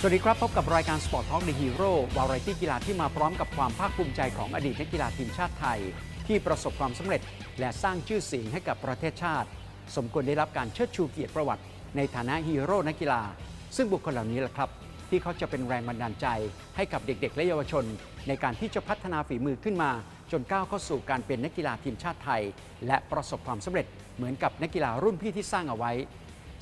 สวัสดีครับ พบกับรายการ Sport Talk The Hero วาไรตี้กีฬาที่มาพร้อมกับความภาคภูมิใจของอดีตนักกีฬาทีมชาติไทย ที่ประสบความสำเร็จ และสร้างชื่อเสียงให้กับประเทศชาติ สมควรได้รับการเชิดชูเกียรติประวัติ ในฐานะฮีโร่นักกีฬา ซึ่งบุคคลเหล่านี้แหละครับ ที่เขาจะเป็นแรงบันดาลใจ ให้กับเด็ก ๆ และเยาวชน ในการที่จะพัฒนาฝีมือขึ้นมา จนก้าวเข้าสู่การเป็นนักกีฬาทีมชาติไทย และประสบความสำเร็จเหมือนกับนักกีฬารุ่นพี่ที่สร้างเอาไว้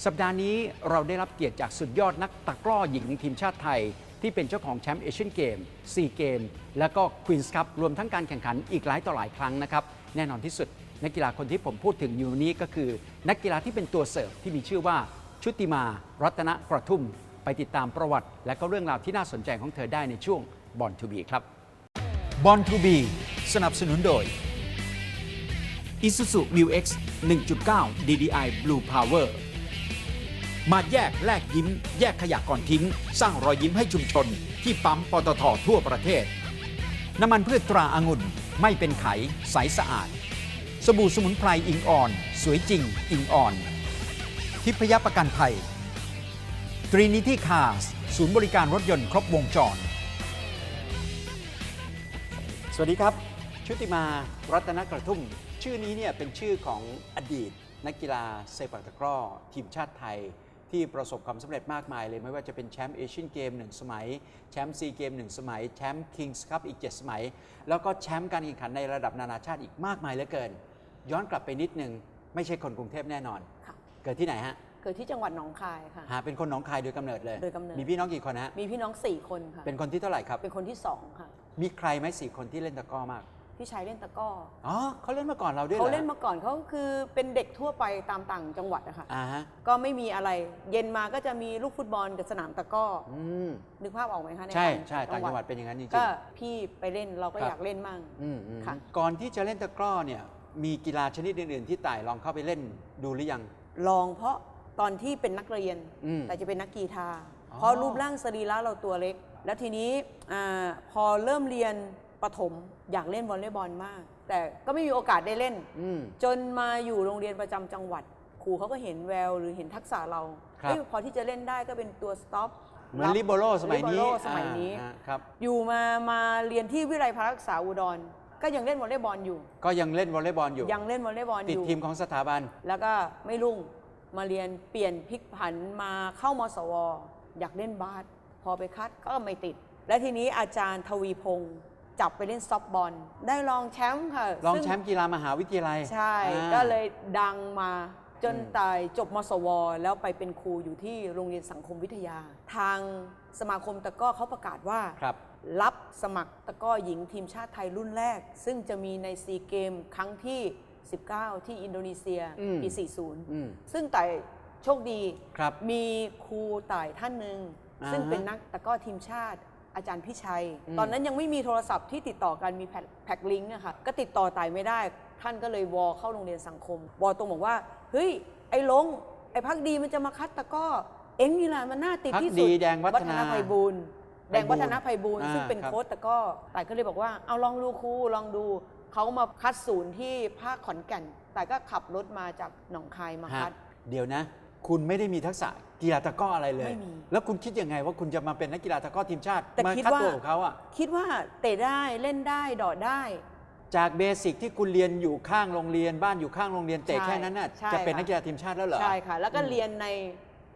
สัปดาห์นี้เราได้รับเกียรติจากสุดยอดนักตะกร้อหญิงทีมชาติไทย ที่เป็นเจ้าของแชมป์เอเชียนเกมซีเกม และก็ควีนส์คัพรวมทั้งการแข่งขันอีกหลายต่อหลายครั้งนะครับ แน่นอนที่สุด นักกีฬาคนที่ผมพูดถึงอยู่นี้ก็คือ นักกีฬาที่เป็นตัวเสิร์ฟที่มีชื่อว่าชุติมา รัตนกระทุ่ม ไปติดตามประวัติ และก็เรื่องราวที่น่าสนใจของเธอได้ในช่วงบอลทูบีครับบอลทูบีสนับสนุนโดย Isuzu New X 1.9 DDI Blue Power มาแยกแลกยิ้ม แยกขยะก่อนทิ้ง สร้างรอยยิ้มให้ชุมชน ที่ปั๊มปตททั่วประเทศ น้ำมันพืชตราอางุ่นไม่เป็นไข ใสสะอาด สบู่สมุนไพรอิงอ่อน สวยจริง อิงอ่อน ทิพยประกันภัย Trinity Cars ศูนย์บริการรถยนต์ครบวงจร สวัสดีครับ ชุติมารัตนกระทุ่ม ชื่อนี้เนี่ยเป็นชื่อของอดีตนักกีฬาเซปักตะกร้อทีมชาติไทย ที่ประสบความสำเร็จมากมายเลยไม่ว่าจะเป็นแชมป์เอเชียนเกมหนึ่งสมัยแชมป์ซีเกมหนึ่งสมัยแชมป์คิงส์คัพอีก 7 สมัย แล้วก็แชมป์การแข่งขันในระดับนานาชาติอีกมากมายเหลือเกิน ย้อนกลับไปนิดนึง ไม่ใช่คนกรุงเทพแน่นอนค่ะเกิดที่ไหนฮะเกิดที่จังหวัดหนองคายค่ะ หาเป็นคนหนองคายโดยกำเนิดเลย โดยกำเนิด มีพี่น้องกี่คนฮะ มีพี่น้อง 4 คนค่ะ เป็นคนที่เท่าไหร่ครับ เป็นคนที่สองค่ะ มีใครไหมสี่คนที่เล่นตะกร้อมาก พี่ชายเล่นตะกร้ออ๋อเขาเล่นมาก่อนเราด้วยหรอเขาเล่นมาก่อนเขาคือเป็นเด็กทั่วไปตามต่างจังหวัดอะค่ะอ่าฮะก็ไม่มีอะไร เย็นมาก็จะมีลูกฟุตบอลกับสนามตะกร้ออืมนึกภาพออกไหมคะในใช่ต่างใช่ต่างจังหวัดเป็นอย่างนั้นจริงก็พี่ไปเล่นเราก็ครับอยากเล่นมั่งๆอืมอืมค่ะก่อนที่จะเล่นตะกร้อเนี่ย มีกีฬาชนิดอื่นๆที่ต่ายลองเข้าไปเล่นดูหรือยัง ลองเพราะตอนที่เป็นนักเรียนอืมแต่จะเป็นนักกีฬาอ๋อเพราะรูปร่างสรีระเราตัวเล็ก แล้วทีนี้อาพอเริ่มเรียน ประถมอยากเล่นวอลเลย์บอลมาก แต่ก็ไม่มีโอกาสได้เล่น อืม จนมาอยู่โรงเรียนประจำจังหวัดครูเขาก็เห็นแววหรือเห็นทักษะเราครับ เอ้ยพอที่จะเล่นได้ก็เป็นตัวสต็อปเหมือนลิโบโรสมัยนี้ลิโบโรสมัยนี้ อ่าครับ อยู่มามาเรียนที่วิไลพระรักษาอุดร ก็ยังเล่นวอลเลย์บอลอยู่ ก็ยังเล่นวอลเลย์บอลอยู่ ยังเล่นวอลเลย์บอลอติดยู่ ทีมของสถาบัน แล้วก็ไม่รุ่งมาเรียนเปลี่ยนพลิกผันมาเข้ามสว อยากเล่นบาสพอไปคัดก็ไม่ติด และทีนี้อาจารย์ทวีพงศ์ จับไปเล่นซอฟต์บอลได้รองแชมป์ค่ะรองซึ่แชมป์กีฬามหาวิทยาลัย ใช่อ่าก็เลยดังมาจนอืมตายจบมสว แล้วไปเป็นครูอยู่ที่โรงเรียนสังคมวิทยา ทางสมาคมตะกร้อเขาประกาศว่าครับรับสมัครตะกร้อหญิงทีมชาติไทยรุ่นแรก ซึ่งจะมีในซีเกมครั้งที่ 19 ที่อินโดนีเซียอืมปีอืม40 ซึ่งแต่ายโชคดีครับมีครูต่ายท่านหนึ่งอ่าซึ่งเป็นนักตะกร้อทีมชาติ อาจารย์พิชัยอืมตอนนั้นยังไม่มีโทรศัพท์ที่ติดต่อกันมีแพ็คแพ็คลิงก์อะค่ะก็ติดต่อต่ายไม่ได้ ท่านก็เลยวอเข้าโรงเรียนสังคม วอตรงบอกว่า เฮ้ย ไอ้ลง ไอ้พักดีมันจะมาคัดตะกร้อ เอ็งนี่แหละมันน่าติดที่พรรคสุดีดแดงวัฒนาไพบูลย์แดงวัฒนาไพบูลย์อ่าซึ่งเป็นครับโค้ชตะกร้อต่ายก็เลยบอกว่า เอาลองดูครูลองดูเขามาคัดศูนย์ที่ภาคขอนแก่น แต่ายก็ขับรถมาจากหนองคายมาคัดฮะเดี๋ยวนะ คุณไม่ได้มีทักษะกีฬาตะกร้ออะไรเลย ไม่มี แล้วคุณคิดยังไงว่าคุณจะมาเป็นนักกีฬาตะกร้อทีมชาติแต่มาคิดคัดว่าตัวกับเขาอะคิดว่าเตะได้เล่นได้ดอดได้ จากเบสิกที่คุณเรียนอยู่ข้างโรงเรียน บ้านอยู่ข้างโรงเรียนเตะใช่แค่นั้นน่ะใช่จะเป็นค่ะ นักกีฬาทีมชาติแล้วเหรอ ใช่ค่ะ แล้วก็อืมเรียนใน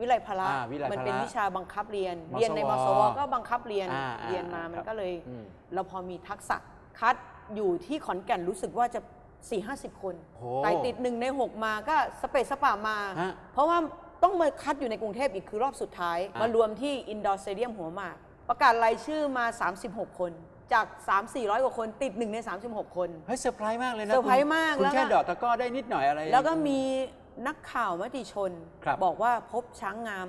วิไลพละอ่าวิไลพละมันเป็นวิชาบังคับเรียน มสวเรียนในมสวก็บังคับเรียนอ่าอ่าเรียนมาครับมันก็เลย อืมเราพอมีทักษะคัดอยู่ที่ขอนแก่นรู้สึกว่าจะ4ี่ห้าสิบคนโห ไต่ติดหนึ่งใน 6 มาก็สเปซสปามา ฮะ เพราะว่า ต้องมาคัดอยู่ในกรุงเทพอีกคือรอบสุดท้ายอะมารวมที่อินดอร์สเตเดียมหัวหมาก ประกาศรายชื่อมา 36 คนจาก 3-400 กว่าคนติดหนึ่งใน 36 คน เฮ้ยเซอร์ไพรส์มากเลยนะเซอร์ไพรส์คุณมากคุณแล้วก็แค่ดอดตะกร้อได้นิดหน่อยอะไรแล้วก็มีนักข่าวมติชนครับบอกว่าพบช้างงาม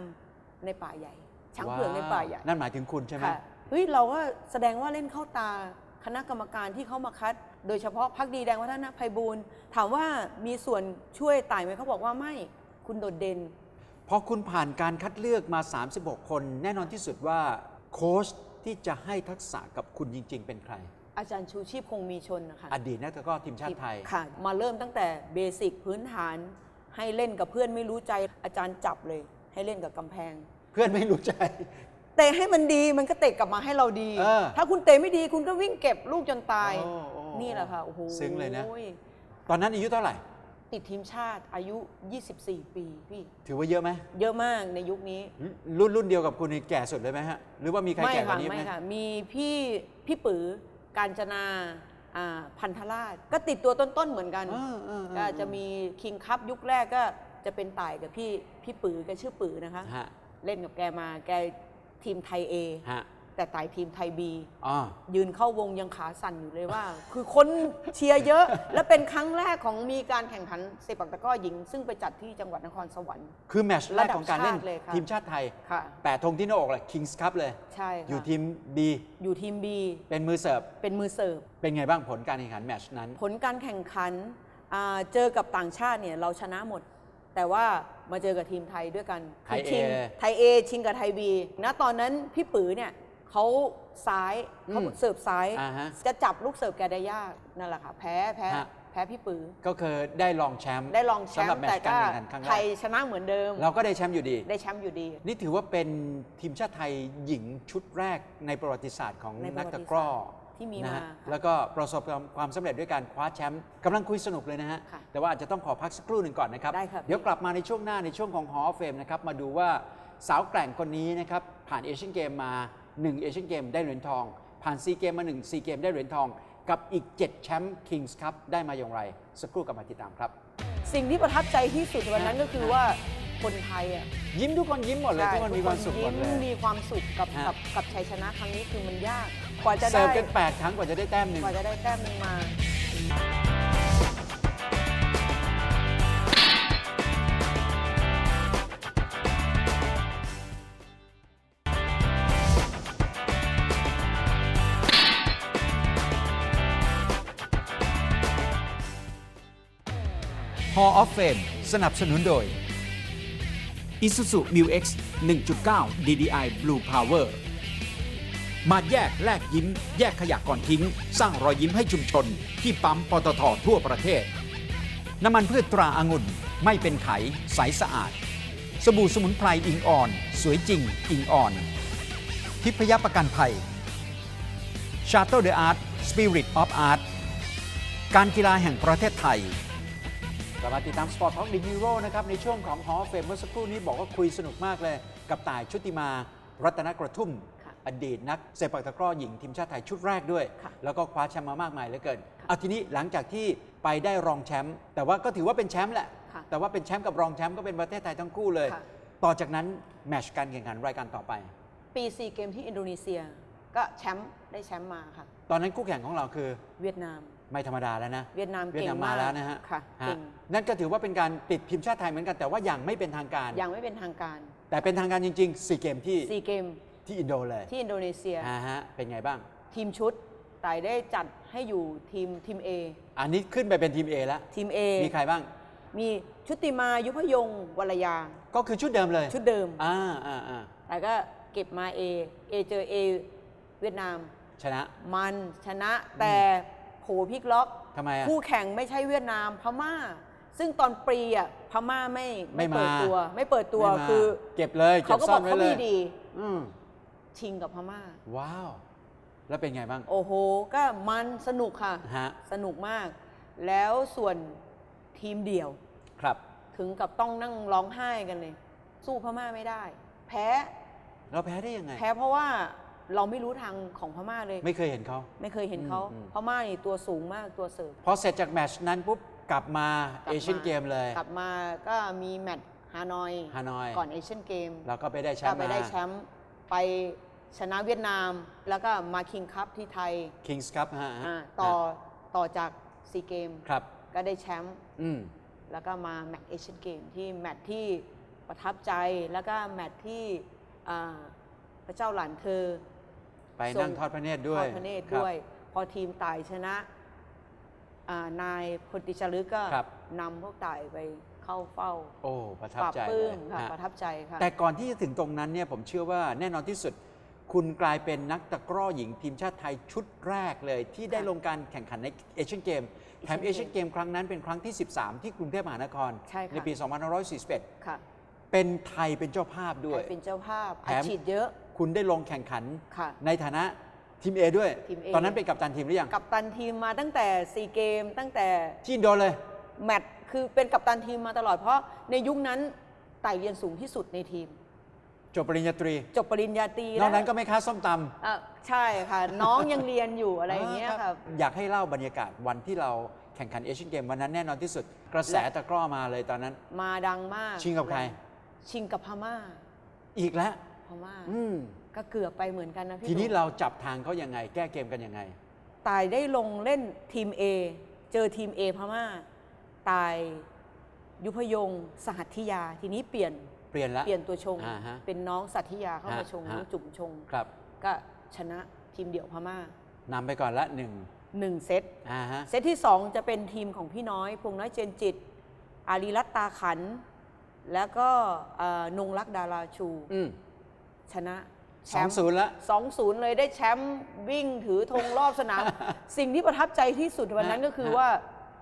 ในป่าใหญ่ ช้างเผือกในป่าใหญ่ว้วนั่นหมายถึงคุณใช่ไหมค่ะเฮ้ยเราก็แสดงว่าเล่นเข้าตาคณะกรรมการที่เขามาคัด โดยเฉพาะพักดีแดงวัฒนภัยบูลย์ถามว่ามีส่วนช่วยต่ายไหมเขาบอกว่าไม่คุณโดดเด่น พอคุณผ่านการคัดเลือกมา 36 คน แน่นอนที่สุดว่าโค้ชที่จะให้ทักษะกับคุณจริง ๆ เป็นใคร อาจารย์ชูชีพคงมีชนนะคะอดีตนักตะกร้อทีมชาติไทย ค่ะ มาเริ่มตั้งแต่เบสิกพื้นฐานให้เล่นกับเพื่อนไม่รู้ใจอาจารย์จับเลย ให้เล่นกับกำแพง เพื่อนไม่รู้ใจแต่ตะให้มันดีมันก็เตะกลับมาให้เราดี เออ ถ้าคุณเตะไม่ดีคุณก็วิ่งเก็บลูกจนตาย โอ้โอ้นี่แหละค่ะโอ้โหซึ้งเลยนะ ตอนนั้นอายุเท่าไหร่ ติดทีมชาติอายุ 24 ปีพี่ถือว่าเยอะไหมเยอะมากในยุคนี้ รุ่นรุ่นเดียวกับคุณนี่แก่สุดเลยไหมฮะ หรือว่ามีใครไม่แก่กค่ะว่านี้ไหมไม่ค่ะมีพี่พี่ปือการจนาอ่าพันธราช ก็ติดตัวต้นๆเหมือนกันเออเออเออก็จะมีคิงคัพยุคแรกก็จะเป็นต่ายกับพี่พี่ปือแกชื่อปือนะคะฮะเล่นกับแกมาแกทีมไทย A ฮะ แต่ต่ายทีมไทย B อ๋อยืนเข้าวงยังขาสั่นอยู่เลยว่า คือคนเชียร์เยอะ และเป็นครั้งแรกของมีการแข่งขันเซปักตะกร้อหญิง ซึ่งไปจัดที่จังหวัดนครสวรรค์ คือแมตช์แรกของการเล่นระดับชาติเลยค่ะทีมชาติไทย ค่ะ แปะธงที่หน้าอกเลย Kings Cup เลย ใช่ค่ะอยู่ทีม B อยู่ทีม B เป็นมือเสิร์ฟ เป็นมือเสิร์ฟ เป็นไงบ้างผลการแข่งขันแมตช์นั้น ผลการแข่งขันอ่าเจอกับต่างชาติเนี่ยเราชนะหมด แต่ว่ามาเจอกับทีมไทยด้วยกันไทยคือชิง A ไทยเอชิงกับไทยบีณตอนนั้นพี่ปือเนี่ย เขาซ้ายเขาอืมเสิร์ฟซ้าย อ่าฮะ จะจับลูกเสิร์ฟแกได้ยากนั่นแหละค่ะแพ้แพ้ฮะ แพ้พี่ปือ ก็คือได้รองแชมป์ได้รองแชสำมหรับป์แมตแต่ช์การก็แข่งขันครั้งแรไทยกชนะเหมือนเดิม เราก็ได้แชมป์อยู่ดี ได้แชมป์อยู่ดี นี่ถือว่าเป็นทีมชาติไทยหญิงชุดแรกในประวัติศาสตร์ของในประนักวัติตะกร้อศาสตร์ที่มีนะฮะมาค่ะแล้วก็ประสบความสำเร็จด้วยการคว้าแชมป์กำลังคุยสนุกเลยนะฮะ ค่ะแต่ว่าอาจจะต้องขอพักสักครู่หนึ่งก่อนนะครับ ได้ครับ เดี๋ยวกลับมาในช่วงหน้าในช่วงของฮอเฟมนะครับ มาดูว่าสาวแกร่งคนนี้นะครับ ผ่านเอเชียนเกมมา 1เอเชียนเกมได้เหรียญทอง ผ่านซีเกมมา1ซีเกมได้เหรียญทอง กับอีก 7 แชมป์คิงส์คัพได้มาอย่างไร สักครู่กลับมาติดตามครับ สิ่งที่ประทับใจที่สุดวันนั้นก็คือว่าคนไทยอะยิ้มทุกคนยิ้มหมดเลยทุกคนมีความสุขหมดเลยิ้ยมีความสุขกับฮะกับกับชัยชนะครั้งนี้คือมันยาก กว่าจะเสิได้ร์ฟกันแปดครั้งกว่าจะได้แต้มหนึ่งกว่าจะได้แต้มหนึงมา Hall of Fame สนับสนุนโดย Isuzu Mu X 1.9 DDI Blue Power มาแยกแลกยิ้ม แยกขยะก่อนทิ้ง สร้างรอยยิ้มให้ชุมชน ที่ปั๊มปตททั่วประเทศ น้ำมันพืชตราอางุ่นไม่เป็นไข ใสสะอาด สบู่สมุนไพรอิงอ่อน สวยจริง อิงอ่อน ทิพยประกันภัย Shuttle the Art Spirit of Art การกีฬาแห่งประเทศไทย กลับมาติดตาม Sport Talk The Hero นะครับในช่วงของ Hall of Fame เมื่อสักครู่นี้บอกว่าคุยสนุกมากเลย กับต่ายชุติมารัตนกระทุ่มค่ะอดีตนักเซปักตะกร้อหญิงทีมชาติไทยชุดแรกด้วยค่ะแล้วก็คว้าแชมป์มามากมายเหลือเกินเอาทีนี้หลังจากที่ไปได้รองแชมป์แต่ว่าก็ถือว่าเป็นแชมป์แหละค่ะแต่ว่าเป็นแชมป์กับรองแชมป์ก็เป็นประเทศไทยทั้งคู่เลยค่ะต่อจากนั้นแมตช์การแข่งขันรายการต่อไป ปีซีเกมที่อินโดนีเซีย ก็แชมป์ ได้แชมป์มาค่ะ ตอนนั้นคู่แข่งของเราคือ เวียดนาม ไม่ธรรมดาแล้วนะ เวียดนามเวียดเก่งนามมามากแล้วนะฮะค่ะฮะเก่งนั่นก็ถือว่าเป็นการติดทีมชาติไทยเหมือนกันแต่ว่าอย่างไม่เป็นทางการ ยังไม่เป็นทางการแต่เป็นทางการจริงๆ4เกมที่ซีเกมที่อินโดเลยที่อินโดนีเซีย อ่าฮะเป็นไงบ้าง ทีมชุดต่ายได้จัดให้อยู่ทีมทีม A อันนี้ขึ้นไปเป็นทีม A แล้ว ทีม A มีใครบ้าง มีชุติมายุพยงวรยา ก็คือชุดเดิมเลยชุดเดิม อ่าอ่าอ่าแต่ก็เก็บมา A A เจอ A เวียดนาม ชนะ มันชนะแต่โผพลิกล็อกทำไมอะคู่แข่งไม่ใช่เวียดนามพม่า ซึ่งตอนปรีอะพม่าไม่ไม่มาเปิดตัว ไม่เปิดตัวไม่มาคือเก็บเลยเก็เขาบก็ซ่บออนกไว้เขาเลมียดีอืมชิงกับพม่า ว้าว แล้วเป็นไงบ้างโอ้โห ก็มันสนุกค่ะ ฮะสนุกมาก แล้วส่วนทีมเดี่ยว ครับ ถึงกับต้องนั่งร้องไห้กันเลย สู้พม่าไม่ได้ แพ้ เราแพ้ได้ยังไง แพ้เพราะว่า เราไม่รู้ทางของพม่าเลย ไม่เคยเห็นเขา ไม่เคยเห็นเขาอืมพม่านี่ตัวสูงมากตัวเสิร์ฟ พอเสร็จจากแมตช์นั้นปุ๊บกลับมาลับเอเชียนเกมเลยกลับมาก็มีแมตช์ฮานอย ฮานอยก่อนเอเชียนเกมเราก็ไปได้แชก็มป์ไปมาได้แชมป์ไปชนะเวียดนาม แล้วก็มาคิงคัพที่ไทยคิงส์คัพฮะอ่าต่อต่อจากซีเกมครับ ก็ได้แชมป์อืม แล้วก็มาแมตช์เอเชียนเกมที่แมตช์ที่ประทับใจแล้วก็แมตช์ที่อ่าพระเจ้าหลานเธอ ไปนั่งทอดพระเนตรด้วยทอดพระเนตรครับด้วย พอทีมต่ายชนะอ่านายพลติจารึกก็ครับนำพวกต่ายไปเข้าเฝ้า โอ้ประทับปราบใจปลื้เลมยค่ะฮะประทับใจค่ะแต่ก่อนที่จะถึงตรงนั้นเนี่ยผมเชื่อว่าแน่นอนที่สุด คุณกลายเป็นนักตะกร้อหญิงทีมชาติไทยชุดแรกเลย ที่ได้ค่ะลงการแข่งขันในเอเชียนเกมแถมเอ Asian เชียนเกมครั้งนั้นเป็นครั้งที่ 13 ที่กรุงเทพมหานครใช่ค่ะปี 2541ค่ะเป็นไทยเป็นเจ้าภาพด้วยไทยเป็นเจ้าภาพแถอัดมฉีดเยอะ คุณได้ลงแข่งขันค่ะ ในฐานะทีม A ด้วย ทีม A ตอนนั้นเป็นกัปตันทีมหรือยัง กับตันทีมมาตั้งแต่ซีเกมตั้งแต่ที่อินโดเลย แมตช์คือเป็นกัปตันทีมมาตลอดเพราะในยุคนั้นไต่เรียนสูงที่สุดในทีม จบปริญญาตรี จบปริญญาตรีนแล้อวกนั้นก็ไม่ค้าส้มตำ อะใช่ค่ะ น้องยังเรียนอยู่อะไรอย่างเงี้ยค่ะ อยากให้เล่าบรรยากาศวันที่เราแข่งขันเอเชียนเกมวันนั้นแน่นอนที่สุด กระแสและ ตะกร้อมาเลยตอนนั้น มาดังมากชิงกับใคร ชิงกับพม่า อีกแล้วพ ม่าอืมก็เกือบไปเหมือนกันนะพี่ทีนี้หมเราจับทางเขายังไง แก้เกมกันยังไง ตายได้ลงเล่นทีม A เจอทีม A พม่า ตายยุพยงค์สหัตถิยา ทีนี้เปลี่ยนเปลี่ยนละ เปลี่ยนตัวชง อ่าฮะเป็นน้องสัตถิยาเข้ามาฮะชงฮะ น้องจุ่มชง ครับก็ชนะทีมเดี่ยวพม่านำไปก่อนละหนึ่งหนึ่งเซต อ่าฮะ เซตที่ 2 จะเป็นทีมของพี่น้อย พงน้อยเจนจิต อารีรัตตาขัน แล้วก็เอ่อนงรักดาราชู อืม ชนะแชสองมป์ศูนย์ละสองศูนย์เลยได้แชมป์วิ่งถือธงรอบสนาม สิ่งที่ประทับใจที่สุดวันนั้นฮะก็คือฮะว่า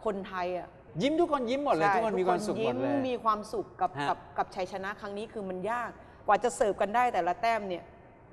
คนไทยอะยิ้มทุกคนยิ้มหมดเลยใช่ทุกคนมีความสุขหมยิ้ดมเลยมีความสุขกับฮะกับกับชัยชนะครั้งนี้คือมันยากกว่าจะเสิร์ฟกันได้แต่ละแต้มเนี่ย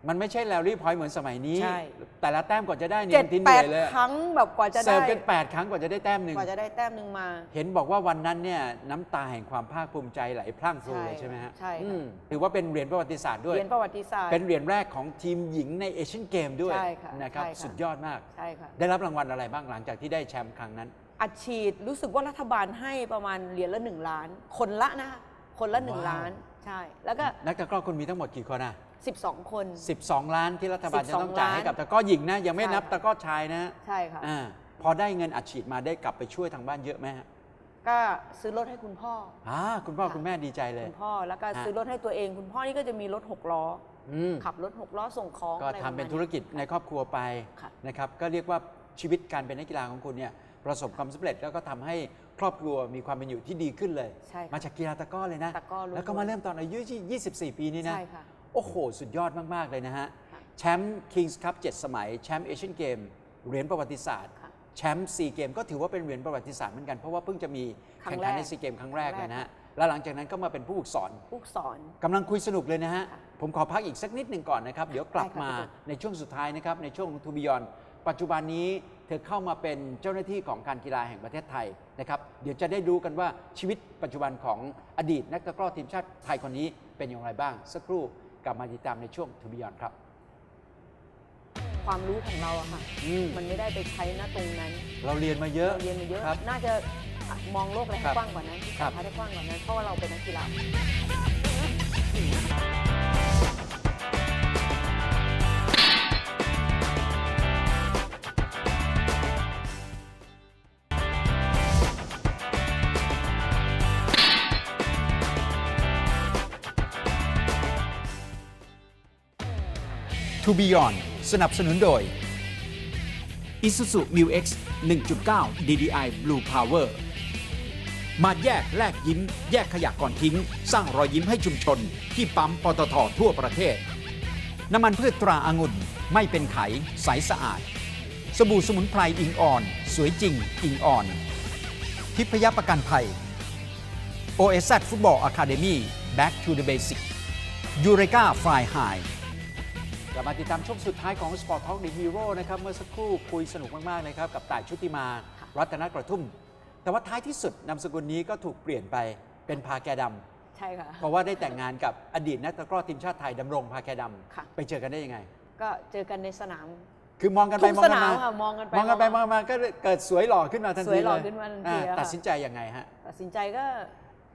มันไม่ใช่แลลี่พอยต์เหมือนสมัยนี้ ใช่ แต่ละแต้มกว่าจะได้นี่เจ็ดบางทีเหแปนื่ดอยเลยครั้งแบบกว่าจะเสิได้ร์ฟกันแปดครั้งกว่าจะได้แต้มหนึ่งกว่าจะได้แต้มหนึ่งมา เห็นบอกว่าวันนั้นเนี่ยน้ำตาแห่งความภาคภูมิใจไหลพรั่งพรูใช่เลยใช่ไหมฮะใช่ค่ะ อืมถือว่าเป็นเหรียญประวัติศาสตร์ด้วย เรียนประวัติศาสตร์ เป็นเหรียญแรกของทีมหญิงในเอเชียนเกมด้วยใช่ค่ะนะครับใช่ค่ะ สุดยอดมาก ใช่ค่ะ ได้รับรางวัลอะไรบ้างหลังจากที่ได้แชมป์ครั้งนั้น อัดฉีดรู้สึกว่ารัฐบาลให้ประมาณเหรียญละหนึ่งล้าน คนละนะคะคนละหนึ่งว้าว ล้าน ใช่ แล้วก็นักตะกร้อคุณมีทั้งหมดกี่คนอะ 12 คน 12 ล้านที่รัฐบาลจะต้อง12จ่ายให้กับล้านตะกร้อหญิงนะยังไม่ใช่นับค่ะตะกร้อชายนะใช่ค่ะอ่าพอได้เงินอัดฉีดมาได้กลับไปช่วยทางบ้านเยอะไหมฮะก็ซื้อรถให้คุณพ่ออ่าคุณพ่อค่ะคุณแม่ดีใจเลยคุณพ่อแล้วก็ฮะซื้อรถให้ตัวเอง คุณพ่อนี่ก็จะมีรถหกล้ออืมขับรถหกล้อส่งของก็อะไรทำเป็นระมาณธุรกิจในครอบครัวไปค่ะนะครับก็เรียกว่าชีวิตการเป็นนักกีฬาของคุณเนี่ยประสบความสำเร็จแล้วก็ทำให้ครอบครัวมีความเป็นอยู่ที่ดีขึ้นเลยใช่ค่ะมาจากกีฬาตะกร้อเลยนะตะกร้อล้วนๆแล้วก็มาเริ่มตอนอายุ 24 ปีนี่นะใช่ค่ะ โอ้โห สุดยอดมาก ๆ เลยนะฮะค่ะแชมป์ Kings Cup 7สมัย แชมป์เอเชียนเกมเหรียญประวัติศาสตร์ค่ะแชมป์ซีเกมก็ถือว่าเป็นเหรียญประวัติศาสตร์เหมือนกัน เพราะว่าเพิ่งจะมีครั้แข่งงแรขักนในซีเกมครั้งแรกครั้งแรกเลยนะฮะ แล้วหลังจากนั้นก็มาเป็นผู้ฝึกสอน ผู้สอนกำลังคุยสนุกเลยนะฮะค่ะผมขอพักอีกสักนิดหนึ่งก่อนนะครับ เดี๋ยวกลับได้ค่ะมาพี่ตุ๊กในช่วงสุดท้ายนะครับ ในช่วงทูบิยอน ปัจจุบันนี้เธอเข้ามาเป็นเจ้าหน้าที่ของการกีฬาแห่งประเทศไทยนะครับ เดี๋ยวจะได้รู้กันว่าชีวิตปัจจุบันของอดีตนักตะกร้อทีมชาติไทยคนนี้เป็นอย่างไรบ้าง สักครู่ กลับมาติดตามในช่วงทูบิยอนครับ ความรู้ของเราอะค่ะ อืม มันไม่ได้ไปใช้ณตรงนั้น เราเรียนมาเยอะเราเรียนมาเยอะ ครับ น่าจะมองโลกอะไรคให้รับกว้างกว่านั้นครับให้กว้างกว่านั้น เพราะว่าเราเป็นนักกีฬา To Beyond สนับสนุนโดย Isuzu Mu X 1.9 DDI Blue Power มาแยกแลกยิ้ม แยกขยะก่อนทิ้ง สร้างรอยยิ้มให้ชุมชน ที่ปั๊มปตททั่วประเทศ น้ำมันพืชตราอางุ่นไม่เป็นไข ใสสะอาด สบู่สมุนไพรอิงอ่อน สวยจริง อิงอ่อน ทิพยประกันภัย OSZ Football Academy Back to the Basic ยูเรกาฟลายไฮ กลับมาติดตามช่วงสุดท้ายของ Sport Talk The Hero นะครับ เมื่อสักครู่คุยสนุกมาก ๆ นะครับ กับต่ายชุติมา รัตนกระทุ่ม แต่ว่าท้ายที่สุดนามสกุลนี้ก็ถูกเปลี่ยนไปเป็นพาแกดำ ใช่ค่ะ เพราะว่าได้แต่งงานกับอดีตนักตะกร้อทีมชาติไทยดำรงพาแกดค่ะำไปเจอกันได้ยังไง ก็เจอกันในสนาม คือมองกันไปทุกมองสกันนามมาค่ะมองกันไปมองกันไปมองกันมาก็เกิดสวยหล่อขึ้นมาทันสทีวยหล่อเลยขึ้นมาทันทีอ่าอะค่ะ ตัดสินใจยังไงฮะ ตัดสินใจก็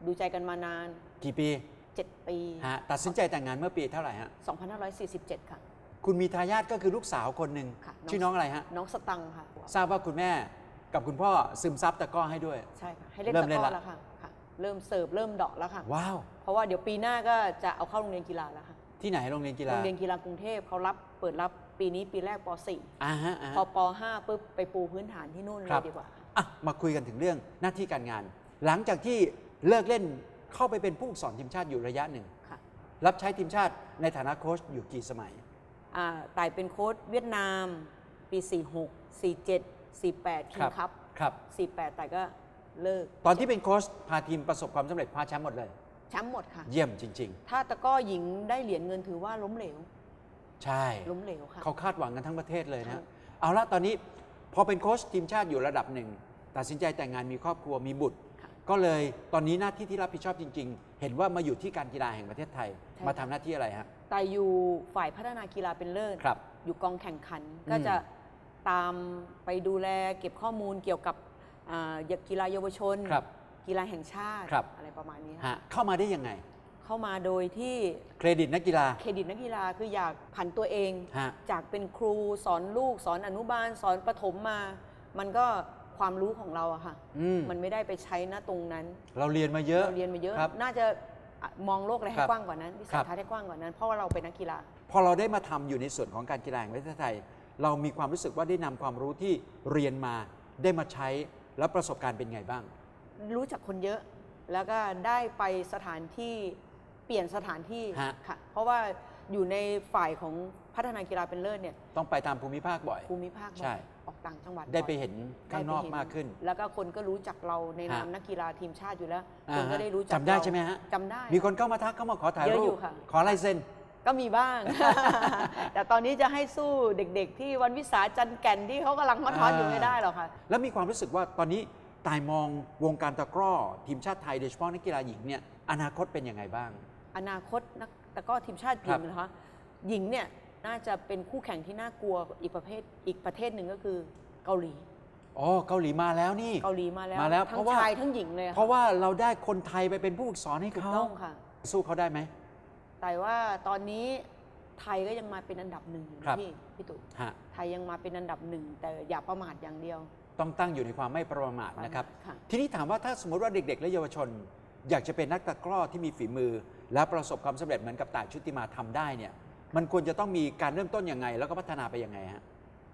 ดูใจกันมานาน กี่ปี 7 ปีฮะตัดสินใจแต่งงานเมื่อปีเท่าไหร่ฮะ2547 ค่ะ คุณมีทายาทก็คือลูกสาวคนหนึ่งค่ะชื่อน้องอะไรฮะ น้องสตังค์ค่ะ ทราบว่าคุณแม่กับคุณพ่อซึมซับตะกร้อให้ด้วย ใช่ค่ะ ให้เล่นเริ่ตะมกเล่นร้อละ แล้วค่ะค่ะ เริ่มเสิร์ฟเริ่มเดาะแล้วค่ะ ว้าว เพราะว่าเดี๋ยวปีหน้าก็จะเอาเข้าโรงเรียนกีฬาแล้วค่ะ ที่ไหนโรงเรียนกีฬาโรงเรียนกีฬากรุงเทพเขารับเปิดรับปีนี้ปีแรกป อ่าฮะอ่า .4 ฮะพอป .5 ปุ๊บไปปูพื้นฐานที่นู่นเลครัยบ ดีกว่าค่ะ อะมาคุยกันถึงเรื่องหน้าที่การงาน หลังจากที่เลิกเล่น เข้าไปเป็นผู้ฝึกสอนทีมชาติอยู่ระยะหนึ่ง ค่ะรับใช้ทีมชาติในฐานะโค้ชอยู่กี่สมัย อ่าต่ายเป็นโค้ชเวียดนาม ปี 46 47 48คิครังบคัพครับ 48ต่ายก็เลิกตอนที่เป็นโค้ชพาทีมประสบความสำเร็จคว้าแชมป์หมดเลย แชมป์หมดค่ะ เยี่ยมจริง ถ้าตะกร้อหญิงได้เหรียญเงินถือว่าล้มเหลว ๆ ใช่ ล้มเหลวค่ะ เขาคาดหวังกันทั้งประเทศเลยครันะบเอาละตอนนี้พอเป็นโค้ชทีมชาติอยู่ระดับหนึ่ง ตัดสินใจแต่งงานมีครอบครัวมีบุตรค่ะ ก็เลยตอนนี้หน้าที่ที่รับผิดชอบจริง ๆ เห็นว่ามาอยู่ที่การกีฬาแห่งประเทศไทย ใช่ มาค่ะทำหน้าที่อะไรฮะ แต่อยู่ฝ่ายพัฒนากีฬาเป็นเลิศครับอยู่กองแข่งขันอืมก็จะตามไปดูแลเก็บข้อมูลเกี่ยวกับอ่ากีฬาเยาวชน ครับ กีฬาแห่งชาติ ครับ อะไรประมาณนี้ฮะค่ะเข้ามาได้ยังไง เข้ามาโดยที่เครดิตนักกีฬาเครดิตนักกีฬาคืออยากผันตัวเอง ฮะ จากเป็นครูสอนลูกสอนอนุบาล สอนประถมมา มันก็ ความรู้ของเราอะค่ะ อืมมันไม่ได้ไปใช้ณตรงนั้น เราเรียนมาเยอะเราเรียนมาเยอะ ครับ น่าจะอะมองโลกอะไรคให้รับกว้างกว่านั้นวิครัสัยบทัศน์ให้กว้างกว่านั้น เพราะว่าเราเป็นนักกีฬา พอเราได้มาทำอยู่ในส่วนของการกีฬาแห่งประเทศไทย เรามีความรู้สึกว่าได้นำความรู้ที่เรียนมาได้มาใช้แล้วประสบการณ์เป็นไงบ้าง รู้จักคนเยอะ แล้วก็ได้ไปสถานที่เปลี่ยนสถานที่ฮะ ค่ะ เพราะว่าอยู่ในฝ่ายของพัฒนากีฬาเป็นเลิศเนี่ย ต้องไปตามภูมิภาคบ่อย ภูมิภาคบ่อยใช่ออก ต่างจังหวัดได้บ่อยไปเห็นข้างนอกได้ไปเห็มากขึ้น แล้วก็คนก็รู้จักเราในนามฮะ นักกีฬาทีมชาติอยู่แล้วอ่าคนก็ฮะได้รู้จักจำได้เราใช่ไหมฮะ จำได้ มีคนเข้ามาทักเข้ามาขอถ่ายเยอะรูอยู่ปค่ะ ขอลายเซ็น ก็มีบ้าง แต่ตอนนี้จะให้สู้เด็กๆ ที่วันวิสาจันแก่นที่เขากำลังฮอตๆอยู่ไม่ได้หรอกค่ะ แล้วมีความรู้สึกว่าตอนนี้ตายมองวงการตะกร้อ ทีมชาติไทยโดยเฉพาะนักกีฬาหญิงเนี่ยอนาคตเป็นยังไงบ้าง อนาคตนักตะกร้อทีมชาติหญิครังบนะคะหญิงเนี่ย น่าจะเป็นคู่แข่งที่น่ากลัวอีกประเภทอีกประเทศหนึ่งก็คือเกาหลี อ๋อเกาหลีมาแล้วนี่ เกาหลีมาแล้วมาแล้วทั้เพงราะว่า ชายทั้งหญิงเลยอเพราะว่าเราได้คนไทยไปเป็นผู้ฝึกสอนให้ถูกเขาต้องค่ะ สู้เขาได้ไหม แต่ว่าตอนนี้ไทยก็ยังมาเป็นอันดับหนึ่งอยู่ครับ พี่พี่ตู่ฮะไทยยังมาเป็นอันดับหนึ่งแต่อย่าประมาทอย่างเดียวต้องตั้งอยู่ในความไม่ประมาทนะครับ ค่ะ ทีนี้ถามว่าถ้าสมมติว่าเด็ก ๆ และเยาวชน อยากจะเป็นนักตะกร้อที่มีฝีมือ และประสบความสำเร็จเหมือนกับต่ายชุติมาทำได้เนี่ย มันควรจะต้องมีการเริ่มต้นยังไง แล้วก็พัฒนาไปยังไงฮะ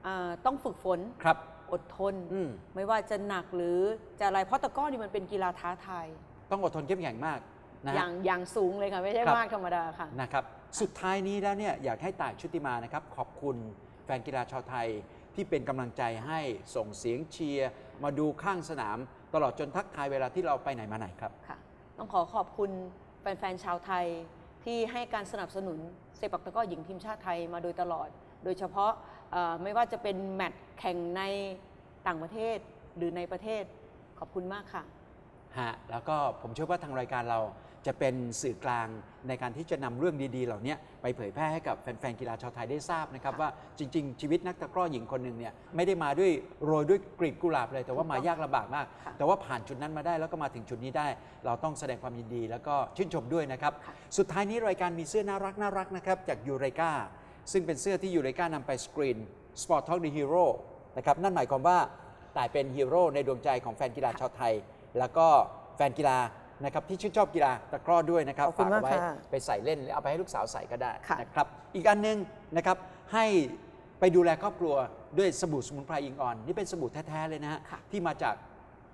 อ่าต้องฝึกฝน ครับ อดทน อืมไม่ว่าจะหนักหรือจะอะไร เพราะตะกร้อนี่มันเป็นกีฬาท้าทาย ต้องอดทนเข้มแข็งมากนะอฮะ ย่างอย่างสูงเลยค่ะ ไม่ใช่ครับ มากธรรมดาค่ะ นะครับสุดท้ายนี้แล้วเนี่ยอยากให้ต่ายชุติมานะครับ ขอบคุณแฟนกีฬาชาวไทยที่เป็นกำลังใจให้ส่งเสียงเชียร์ มาดูข้างสนาม ตลอดจนทักทายเวลาที่เราไปไหนมาไหนครับ ค่ะต้องขอขอบคุณแฟนๆชาวไทย ที่ให้การสนับสนุนเซปักตะก้อหญิงทีมชาติไทยมาโดยตลอด โดยเฉพาะไม่ว่าจะเป็นแมตช์แข่งในต่างประเทศหรือในประเทศขอบคุณมากค่ะฮะแล้วก็ผมเชื่อว่าทางรายการเรา จะเป็นสื่อกลางในการที่จะนำเรื่องดี ๆ เหล่านี้ไปเผยแพร่ให้กับแฟน ๆ กีฬาชาวไทยได้ทราบนะครับ ว่าจริง ๆ ชีวิตนักตะกร้อหญิงคนหนึ่งเนี่ยไม่ได้มาด้วยโรยด้วยกลีบกุหลาบเลย แต่ว่ามายากลำบากมาก แต่ว่าผ่านจุดนั้นมาได้แล้วก็มาถึงจุดนี้ได้ เราต้องแสดงความยินดี แล้วก็ชื่นชมด้วยนะครับสุดท้ายนี้รายการมีเสื้อน่ารักน่ารักนะครับจากยูเรกาซึ่งเป็นเสื้อที่ยูเรกานำไปสกรีน Sport Talk the Hero นะครับนั่นหมายความว่าต่ายเป็นฮีโร่ในดวงใจของแฟนกีฬาชาวไทย แล้วก็แฟนกีฬา นะครับที่ชื่นชอบกีฬาตะกร้อด้วยนะครับขอบคุณฝากเอาไว้มากค่ะไปใส่เล่นหรือเอาไปให้ลูกสาวใส่ก็ได้ค่ะ นะครับอีกอันหนึงนะครับให้ไปดูแลครอบครัวด้วยสบู่สมุนไพรอิงออน นี่เป็นสบู่แท้ ๆ เลยนะฮะค่ะ ที่มาจาก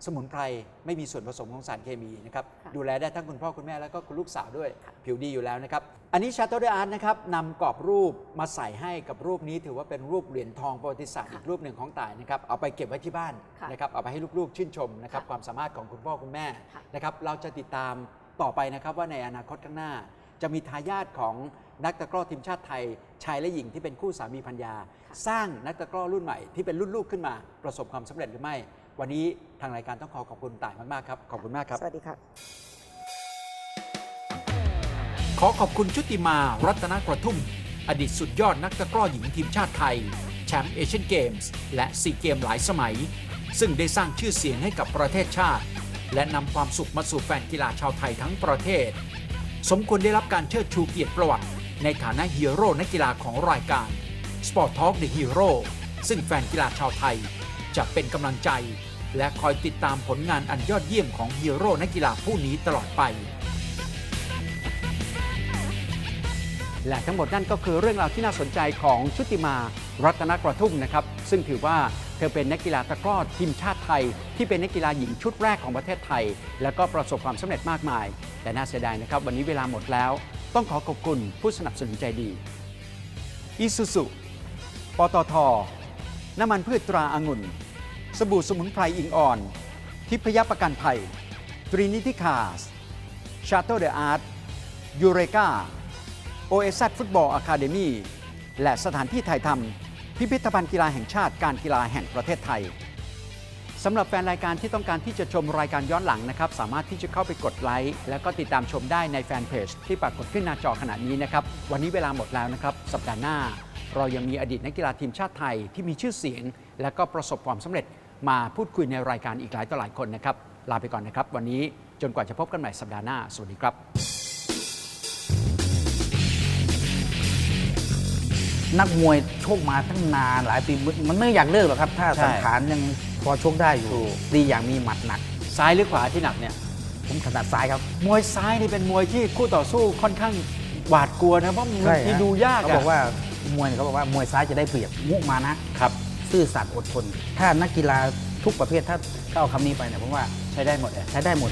สมุนไพรไม่มีส่วนผสมของสารเคมีนะครับค่ะดูแลได้ทั้งคุณพ่อคุณแม่แล้วก็คุณลูกสาวด้วยค่ะผิวดีอยู่แล้วนะครับ อันนี้ชาโตเดอาร์ตนะครับนำกรอบรูปมาใส่ให้กับรูปนี้ ถือว่าเป็นรูปเหรียญทองประวัติศาสตร์อีกรูปหนึ่งของต่ายนะครับเอาไปเก็บไว้ที่บ้านค่ะนะครับเอาไปให้ลูกๆ ชื่นชมนะครับค่ะความสามารถของคุณพ่อคุณแม่ค่ะนะครับเราจะติดตามต่อไปนะครับว่าในอนาคตข้างหน้า จะมีทายาทของนักตะกร้อทีมชาติไทยชายและหญิงที่เป็นคู่สามีภรรยาสร้างนักตะกร้อรุ่นใหม่ที่เป็นรุ่นลูกขึ้นมาประสบความสำเร็จหรือไม่ วันนี้ทางรายการต้องขอขอบคุณต่ายมากๆครับ ขอบคุณมากครับ สวัสดีค่ะ ขอขอบคุณชุติมา รัตนกระทุ่ม อดีตสุดยอดนักตะกร้อหญิงทีมชาติไทย แชมป์เอเชียนเกมส์และซีเกมหลายสมัย ซึ่งได้สร้างชื่อเสียงให้กับประเทศชาติ และนำความสุขมาสู่แฟนกีฬาชาวไทยทั้งประเทศ สมควรได้รับการเชิดชูเกียรติประวัติ ในฐานะฮีโร่นักกีฬาของรายการ Sport Talk The Hero ซึ่งแฟนกีฬาชาวไทย จะเป็นกำลังใจ และคอยติดตามผลงานอันยอดเยี่ยมของฮีโร่นักกีฬาผู้นี้ตลอดไป และทั้งหมดนั่นก็คือเรื่องราวที่น่าสนใจของชุติมารัตนกระทุ่มนะครับ ซึ่งถือว่าเธอเป็นนักกีฬาตะกร้อทีมชาติไทย ที่เป็นนักกีฬาหญิงชุดแรกของประเทศไทย แล้วก็ประสบความสำเร็จมากมาย แต่น่าเสียดายนะครับ วันนี้เวลาหมดแล้ว ต้องขอขอบคุณผู้สนับสนุนใจดีอิสุสุปตทน้ำมันพืชตราอางุ่น สบู่สมุนไพรอิงอ่อน ทิพยประกันภัย ตรีนิติคาสชาโตเดอะอาร์ตยูเรกาโอเอซัฟุตบอลอะคาเดมี่และสถานที่ถ่ายทำพิพิธภัณฑ์กีฬาแห่งชาติการกีฬาแห่งประเทศไทยสำหรับแฟนรายการที่ต้องการที่จะชมรายการย้อนหลังนะครับ สามารถที่จะเข้าไปกดไลค์แล้วก็ติดตามชมได้ในแฟนเพจที่ปรากฏขึ้นหน้าจอขณะนี้นะครับ วันนี้เวลาหมดแล้วนะครับ สัปดาห์หน้า เรายังมีอดีตนักกีฬาทีมชาติไทยที่มีชื่อเสียง และก็ประสบความสำเร็จ มาพูดคุยในรายการอีกหลายต่อหลายคนนะครับ ลาไปก่อนนะครับ วันนี้จนกว่าจะพบกันใหม่สัปดาห์หน้า สวัสดีครับ นักมวยชกมาตั้งนานหลายปีมันไม่อยากเลิกหรอกครับ ถ้าใช่ สังขารยังพอชกได้อยู่ ดีอย่างมีหมัดหนัก ซ้ายหรือขวาที่หนักเนี่ย ผมถนัดซ้ายครับ มวยซ้ายนี่เป็นมวยที่คู่ต่อสู้ค่อนข้างหวาดกลัวนะเพราะมันใช่ที่ฮะดูยากเขาอะบอกว่ามวยเนี่ยเขาบอกว่ามวยซ้ายจะได้เปรียบมุมานะครับ ซื่อสัตย์อดทน ถ้านักกีฬาทุกประเภทถ้าถ้าเอาคำนี้ไปเนี่ยผมว่าใช้ได้หมดเลยใช้ได้หมด